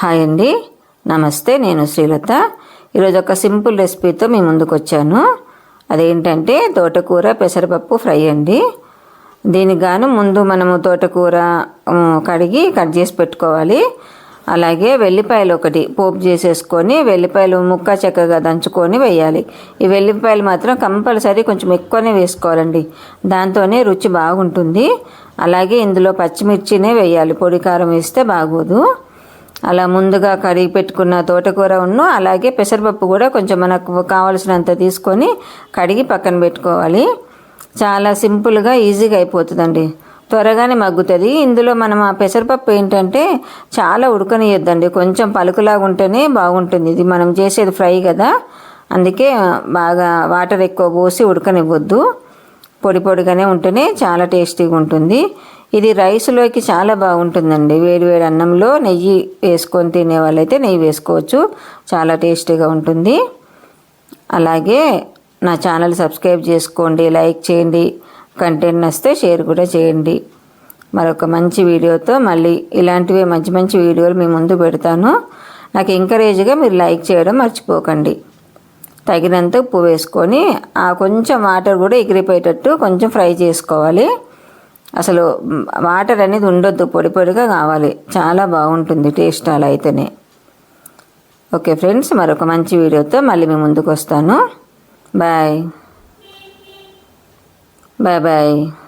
Hi అండి. నమస్తే నేను శ్రీలత. ఈరోజు ఒక సింపుల్ రెసిపీతో మీ ముందుకు వచ్చాను. అదేంటంటే తోటకూర పెసరపప్పు ఫ్రై అండి. దీనికి గాను ముందు మనము తోటకూర కడిగి కట్ చేసి పెట్టుకోవాలి. అలాగే వెల్లిపాయలు ఒకటి పోపు చేసేసుకొని వెల్లిపాయలు ముక్క చెక్కగా దంచుకొని వేయాలి. ఈ వెల్లిపాయలు మాత్రం కంపల్సరీ కొంచెం ఎక్కువనే వేసుకోవాలండి. దాంతోనే రుచి బాగుంటుంది. అలాగే ఇందులో పచ్చిమిర్చినే వేయాలి. పొడి కారం వేస్తే బాగోదు. అలా ముందుగా కడిగి పెట్టుకున్న తోటకూర ఉన్ను అలాగే పెసరపప్పు కూడా కొంచెం మనకు కావలసినంత తీసుకొని కడిగి పక్కన పెట్టుకోవాలి. చాలా సింపుల్గా ఈజీగా అయిపోతుందండి. త్వరగానే మగ్గుతుంది. ఇందులో మనం ఆ పెసరపప్పు ఏంటంటే చాలా ఉడకనియొద్దండి. కొంచెం పలుకులాగా ఉంటేనే బాగుంటుంది. ఇది మనం చేసేది ఫ్రై కదా. అందుకే బాగా వాటర్ ఎక్కువ పోసి ఉడకనివ్వద్దు. పొడి పొడిగానే ఉంటేనే చాలా టేస్టీగా ఉంటుంది. ఇది రైస్లోకి చాలా బాగుంటుందండి. వేడి వేడి అన్నంలో నెయ్యి వేసుకొని తినే వాళ్ళైతే నెయ్యి వేసుకోవచ్చు. చాలా టేస్టీగా ఉంటుంది. అలాగే నా ఛానల్ సబ్స్క్రైబ్ చేసుకోండి లైక్ చేయండి కంటెంట్ నస్తే షేర్ కూడా చేయండి. మరొక మంచి వీడియోతో మళ్ళీ ఇలాంటివే మంచి మంచి వీడియోలు మీ ముందు పెడతాను. నాకు ఎంకరేజ్గా మీరు లైక్ చేయడం మర్చిపోకండి. తగినంత ఉప్పు వేసుకొని ఆ కొంచెం వాటర్ కూడా ఎగిరిపోయేటట్టు కొంచెం ఫ్రై చేసుకోవాలి. అసలు వాటర్ అనేది ఉండొద్దు పొడి పొడిగా కావాలి. చాలా బాగుంటుంది టేస్ట్ అలా అయితేనే. ఓకే ఫ్రెండ్స్ మరొక మంచి వీడియోతో మళ్ళీ మీ ముందుకు వస్తాను. బాయ్. Bye bye.